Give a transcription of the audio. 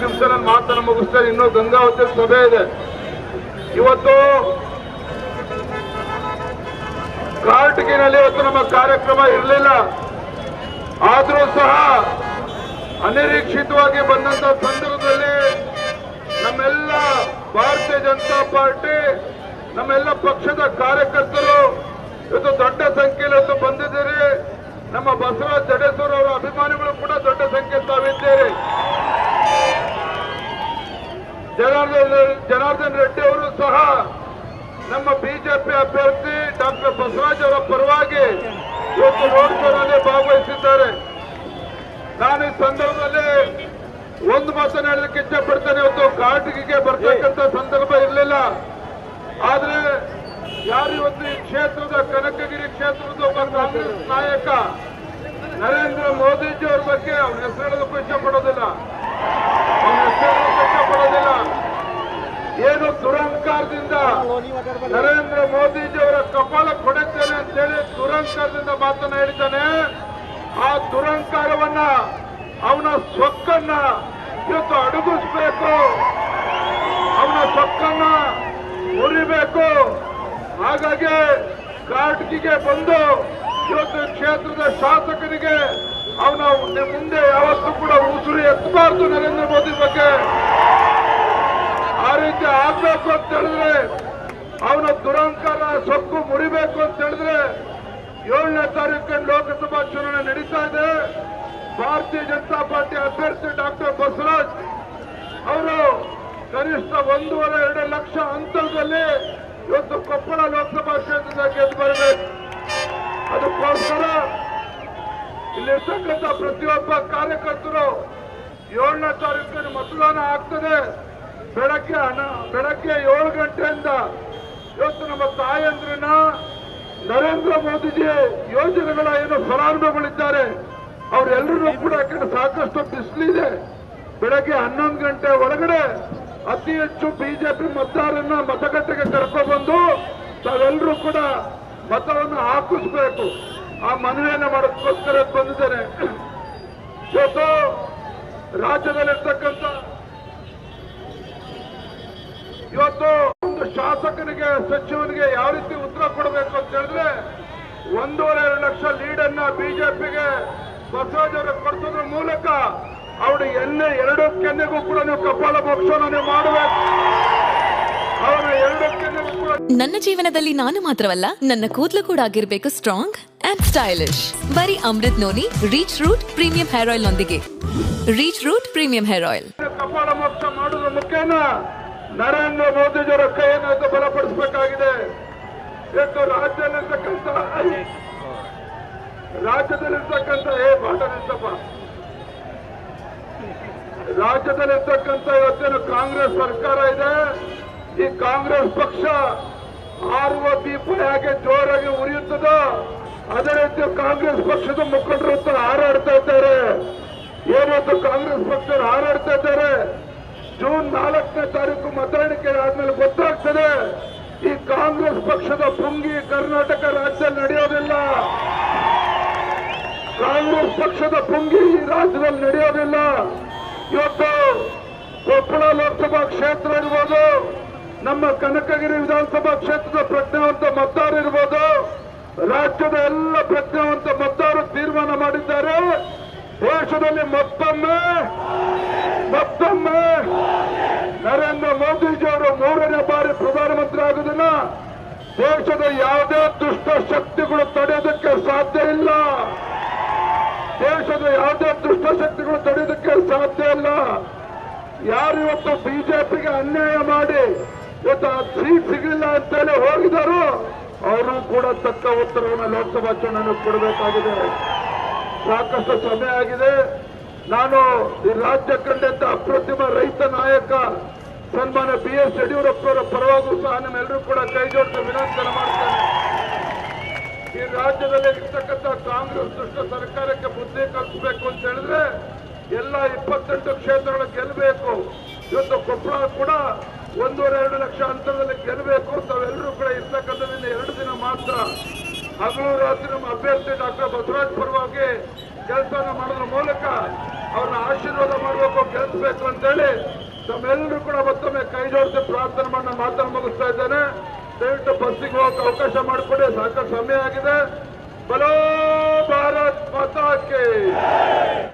ನಿಮಿಷದಲ್ಲಿ ಮಾತನ್ನು ಮುಗಿಸ್ತಾರೆ. ಇನ್ನೂ ಗಂಗಾವತಿ ಸಭೆ ಇದೆ. ಇವತ್ತು ಕಾರ್ಟಿಗಿನಲ್ಲಿ ಇವತ್ತು ನಮ್ಮ ಕಾರ್ಯಕ್ರಮ ಇರಲಿಲ್ಲ. ಆದರೂ ಸಹ ಅನಿರೀಕ್ಷಿತವಾಗಿ ಬಂದಂತ ಸಂದರ್ಭದಲ್ಲಿ ನಮ್ಮೆಲ್ಲ ಭಾರತೀಯ ಜನತಾ ಪಾರ್ಟಿ, ನಮ್ಮೆಲ್ಲ ಪಕ್ಷದ ಕಾರ್ಯಕರ್ತರು ಇವತ್ತು ದೊಡ್ಡ ಸಂಖ್ಯೆಯಲ್ಲಿ ಬಂದಿದ್ದೀರಿ. ನಮ್ಮ ಬಸವರಾಜ್ ಜಡೇಶ್ವರ ಅವರ ಅಭಿಮಾನಿಗಳು ಕೂಡ ದೊಡ್ಡ ಸಂಖ್ಯೆಯಲ್ಲಿ ಜನಾರ್ದನ್ ಜನಾರ್ದನ್ ರೆಡ್ಡಿ ಅವರು ಸಹ ನಮ್ಮ ಬಿಜೆಪಿ ಅಭ್ಯರ್ಥಿ ಡಾಕ್ಟರ್ ಬಸವರಾಜ್ ಅವರ ಪರವಾಗಿ ಇವತ್ತು ರೋಡ್ ಶೋನಲ್ಲಿ ಭಾಗವಹಿಸಿದ್ದಾರೆ. ನಾನು ಈ ಸಂದರ್ಭದಲ್ಲಿ ಒಂದು ಮಾತನ್ನು ಹೇಳಲಿಕ್ಕೆ ಇಷ್ಟಪಡ್ತೇನೆ. ಇವತ್ತು ಕಾಟಿಗೆ ಬರ್ತಕ್ಕಂಥ ಸಂದರ್ಭ ಇರಲಿಲ್ಲ. ಆದ್ರೆ ಯಾರು ಇವತ್ತು ಈ ಕ್ಷೇತ್ರದ ಕನಕಗಿರಿ ಕ್ಷೇತ್ರದ ಒಬ್ಬ ಕಾಂಗ್ರೆಸ್ ನಾಯಕ ನರೇಂದ್ರ ಮೋದಿಜಿ ಅವ್ರ ಬಗ್ಗೆ ಅವ್ರ ಹೆಸರು ಹೇಳೋದಕ್ಕೂ ಇಷ್ಟಪಡೋದಿಲ್ಲ ಅವ್ರ ಹೆಸರು ಹೇಳೋದಕ್ಕೂ ಇಷ್ಟಪಡೋದಿಲ್ಲ ಏನು ದುರಂಕಾರದಿಂದ ನರೇಂದ್ರ ಮೋದಿಜಿ ಅವರ ಕಪಾಲ ಕೊಡುತ್ತೇನೆ ಅಂತೇಳಿ ದುರಂಕಾರದಿಂದ ಮಾತನ್ನ ಹೇಳಿದ್ದಾನೆ. ಆ ದುರಂಕಾರವನ್ನ ಅವನ ಸೊಕ್ಕನ್ನ ಇವತ್ತು ಅಡಗಿಸ್ಬೇಕು. ಅವನ ಸೊಕ್ಕನ್ನ ಮುರಿಬೇಕು. ಹಾಗಾಗಿ ಕಾರ್ಟಿಗೆ ಬಂದು ಇವತ್ತು ಕ್ಷೇತ್ರದ ಶಾಸಕರಿಗೆ ಅವನ ಮುಂದೆ ಯಾವತ್ತೂ ಕೂಡ ಉಸಿರು ಎತ್ತಬಾರ್ದು ನರೇಂದ್ರ ಮೋದಿ ಬಗ್ಗೆ. ಆ ರೀತಿ ಆಗ್ಬೇಕು ಅಂತ ಹೇಳಿದ್ರೆ ಅವನ ದುರಂಕಾರ ಸೊಕ್ಕು ಮುರಿಬೇಕು ಅಂತ ಹೇಳಿದ್ರೆ ಏಳನೇ ತಾರೀಕು ಲೋಕಸಭಾ ಚುನಾವಣೆ ನಡೀತಾ ಇದೆ. ಭಾರತೀಯ ಜನತಾ ಪಾರ್ಟಿ ಅಭ್ಯರ್ಥಿ ಡಾಕ್ಟರ್ ಬಸವರಾಜ್ ಅವರು ಕನಿಷ್ಠ ಒಂದೂವರೆ, ಎರಡು ಲಕ್ಷ ಅಂತರದಲ್ಲಿ ಇವತ್ತು ಕೊಪ್ಪಳ ಲೋಕಸಭಾ ಕ್ಷೇತ್ರದ ಗೆದ್ದು ಬರಬೇಕು. ಅದಕ್ಕೋಸ್ಕರ ಇಲ್ಲಿರ್ತಕ್ಕಂಥ ಪ್ರತಿಯೊಬ್ಬ ಕಾರ್ಯಕರ್ತರು ಏಳನೇ ತಾರೀಕಿನ ಮತದಾನ ಆಗ್ತದೆ. ಬೆಳಗ್ಗೆ ಬೆಳಗ್ಗೆ ಏಳು ಗಂಟೆಯಿಂದ ಇವತ್ತು ನಮ್ಮ ತಾಯಂದ್ರನ್ನ ನರೇಂದ್ರ ಮೋದಿಜಿ ಯೋಜನೆಗಳ ಏನು ಫಲಾನುಭವಿಗಳಿದ್ದಾರೆ ಅವರೆಲ್ಲರೂ ಕೂಡ ಯಾಕಂದ್ರೆ ಸಾಕಷ್ಟು ಬಿಸಿಲಿದೆ. ಬೆಳಗ್ಗೆ ಹನ್ನೊಂದು ಗಂಟೆ ಒಳಗಡೆ ಅತಿ ಹೆಚ್ಚು ಬಿಜೆಪಿ ಮತದಾರರನ್ನ ಮತಗಟ್ಟೆಗೆ ಕರ್ಕೊಬಂದು ತಾವೆಲ್ಲರೂ ಕೂಡ ಮತವನ್ನು ಹಾಕಿಸ್ಬೇಕು. ಆ ಮನವಿಯನ್ನು ಮಾಡೋದಕ್ಕೋಸ್ಕರ ಬಂದಿದ್ದೇನೆ. ಇವತ್ತು ರಾಜ್ಯದಲ್ಲಿರ್ತಕ್ಕಂಥ ಇವತ್ತು ಒಂದು ಶಾಸಕನಿಗೆ ಸಚಿವನಿಗೆ ಯಾವ ರೀತಿ ಉತ್ತರ ಕೊಡಬೇಕು ಅಂತ ಹೇಳಿದ್ರೆ ಒಂದೂವರೆ ಎರಡು ಲಕ್ಷ ಲೀಡನ್ನ ಅನ್ನ ಬಿಜೆಪಿಗೆ ಬಸವರಾಜ್ ಅವರು ಕೊಡಿಸೋದ್ರ ಮೂಲಕ ಅವಳು ಎಲ್ಲ ಎರಡು ಕೆನ್ನೆಗೂ ಕೂಡ ನೀವು ಕಪಾಲ ಮೋಕ್ಷವನ್ನು ಮಾಡಬೇಕು. ಅವರ ಎರಡು ಕೆನ್ನೆಗೂ ಕೂಡ ನನ್ನ ಜೀವನದಲ್ಲಿ ನಾನು ಮಾತ್ರವಲ್ಲ ನನ್ನ ಕೂದಲು ಕೂಡ ಆಗಿರ್ಬೇಕು ಸ್ಟ್ರಾಂಗ್ ಅಂಡ್ ಸ್ಟೈಲಿಶ್ ಬರೀ Amrut noni reach root premium hair oil ನೊಂದಿಗೆ. Reach root premium hair oil ಕಪಾಲ ಮೋಕ್ಷ ಮಾಡುವ ಮುಖೇನ ನರೇಂದ್ರ ಮೋದಿಜಿಯವರ ಕೈಯನ್ನು ಬಲಪಡಿಸಬೇಕಾಗಿದೆ ಎಂದು ರಾಜ್ಯದಲ್ಲಿರ್ತಕ್ಕಂಥ ರಾಜ್ಯದಲ್ಲಿರ್ತಕ್ಕಂಥ ಬಾಟ ನಿಂತಪ್ಪ ರಾಜ್ಯದಲ್ಲಿರ್ತಕ್ಕಂಥ ಇವತ್ತೇನು ಕಾಂಗ್ರೆಸ್ ಸರ್ಕಾರ ಇದೆ. ಈ ಕಾಂಗ್ರೆಸ್ ಪಕ್ಷ ಆರುವ ದೀಪ ಹೇಗೆ ಜೋರಾಗಿ ಉರಿಯುತ್ತದೋ ಅದೇ ರೀತಿ ಕಾಂಗ್ರೆಸ್ ಪಕ್ಷದ ಮುಖಂಡರು ಹಾರಾಡ್ತಾ ಇದ್ದಾರೆ. ಏನಿತ್ತು ಕಾಂಗ್ರೆಸ್ ಪಕ್ಷರು ಹಾರಾಡ್ತಾ ಇದ್ದಾರೆ? ಜೂನ್ ನಾಲ್ಕನೇ ತಾರೀಕು ಮತ ಆದ್ಮೇಲೆ ಗೊತ್ತಾಗ್ತದೆ, ಈ ಕಾಂಗ್ರೆಸ್ ಪಕ್ಷದ ಪುಂಗಿ ಕರ್ನಾಟಕ ರಾಜ್ಯದಲ್ಲಿ ನಡೆಯೋದಿಲ್ಲ. ಕಾಂಗ್ರೆಸ್ ಪಕ್ಷದ ಪುಂಗಿ ಈ ರಾಜ್ಯದಲ್ಲಿ ನಡೆಯೋದಿಲ್ಲ. ಇವತ್ತು ಕೊಪ್ಪಳ ಲೋಕಸಭಾ ಕ್ಷೇತ್ರ ಇರ್ಬೋದು, ನಮ್ಮ ಕನಕಗಿರಿ ವಿಧಾನಸಭಾ ಕ್ಷೇತ್ರದ ಪ್ರಜ್ಞಾವಂತ ಮತದಾರ ಇರ್ಬೋದು, ರಾಜ್ಯದ ಎಲ್ಲ ಪ್ರಜ್ಞಾವಂತ ಮತದಾರರು ತೀರ್ಮಾನ ಮಾಡಿದ್ದಾರೆ. ದೇಶದಲ್ಲಿ ಮತ್ತೊಮ್ಮೆ ಮತ್ತೊಮ್ಮೆ ನರೇಂದ್ರ ಮೋದಿಜಿ ಅವರು ಮೂರನೇ ಬಾರಿ ಪ್ರಧಾನಮಂತ್ರಿ ಆಗುವುದನ್ನ ದೇಶದ ಯಾವುದೇ ದುಷ್ಟ ಶಕ್ತಿಗಳು ತಡೆಯೋದಕ್ಕೆ ಸಾಧ್ಯ ಇಲ್ಲ. ದೇಶದ ಯಾವುದೇ ದುಷ್ಟ ಶಕ್ತಿಗಳು ತಡೆಯೋದಕ್ಕೆ ಸಾಧ್ಯ ಇಲ್ಲ. ಯಾರು ಇವತ್ತು ಬಿಜೆಪಿಗೆ ಅನ್ಯಾಯ ಮಾಡಿ ಇವತ್ತು ಆ ಸೀಟ್ ಸಿಗಲಿಲ್ಲ ಅಂತೇಳಿ ಹೋಗಿದಾರೋ ಅವರು ಕೂಡ ತಕ್ಕ ಉತ್ತರವನ್ನು ಲೋಕಸಭಾ ಚುನಾವಣೆ ಕೊಡಬೇಕಾಗಿದೆ. ಸಾಕಷ್ಟು ಸಮಯ ಆಗಿದೆ. ನಾನು ಈ ರಾಜ್ಯ ಕಂಡಂತ ಅಪ್ರತಿಮ ರೈತ ನಾಯಕ ಸನ್ಮಾನ ಬಿ ಎಸ್ ಯಡಿಯೂರಪ್ಪರ ಪರವಾಗೂ ಸಹ ನಮ್ಮೆಲ್ಲರೂ ಕೂಡ ಕೈ ಜೋಡಿಸಿ ವಿನಂತನೆ ಮಾಡ್ತೇನೆ. ಈ ರಾಜ್ಯದಲ್ಲಿ ಇರ್ತಕ್ಕಂಥ ಕಾಂಗ್ರೆಸ್ ದುಷ್ಟ ಸರ್ಕಾರಕ್ಕೆ ಬುದ್ಧಿ ಕಲ್ಪಿಸಬೇಕು ಅಂತ ಹೇಳಿದ್ರೆ ಎಲ್ಲ ಇಪ್ಪತ್ತೆಂಟು ಕ್ಷೇತ್ರಗಳು ಗೆಲ್ಲಬೇಕು ಇವತ್ತು ಕೊಪ್ಪಳ ಕೂಡ ಒಂದೂವರೆ, ಎರಡು ಲಕ್ಷ ಅಂತರದಲ್ಲಿ ಗೆಲ್ಲಬೇಕು ತಾವೆಲ್ಲರೂ ಕೂಡ ಇರ್ತಕ್ಕಂಥದ್ದು ಎರಡು ದಿನ ಮಾತ್ರ ಹಗಲು ರಾತ್ರಿ ನಮ್ಮ ಅಭ್ಯರ್ಥಿ ಡಾಕ್ಟರ್ ಬಸವರಾಜ್ ಪರವಾಗಿ ಕೆಲಸನ ಮಾಡೋದ್ರ ಮೂಲಕ ಅವ್ರನ್ನ ಆಶೀರ್ವಾದ ಮಾಡಬೇಕು ಗೆಲ್ಲಿಸಬೇಕು ಅಂತೇಳಿ ತಮ್ಮೆಲ್ಲರೂ ಕೂಡ ಮತ್ತೊಮ್ಮೆ ಕೈ ಜೋಡಿಸಿ ಪ್ರಾರ್ಥನೆ ಮಾಡಿ ನಾನು ಮಾತನ್ನು ಮುಗಿಸ್ತಾ ಇದ್ದೇನೆ. ದಯವಿಟ್ಟು ಬಸ್ಸಿಗೆ ಹೋಗಕ್ಕೆ ಅವಕಾಶ ಮಾಡಿಕೊಡಿ, ಸಾಕಷ್ಟು ಸಮಯ ಆಗಿದೆ. ಬಲೋ ಭಾರತ್ ಮಾತಾಕ್ಕೆ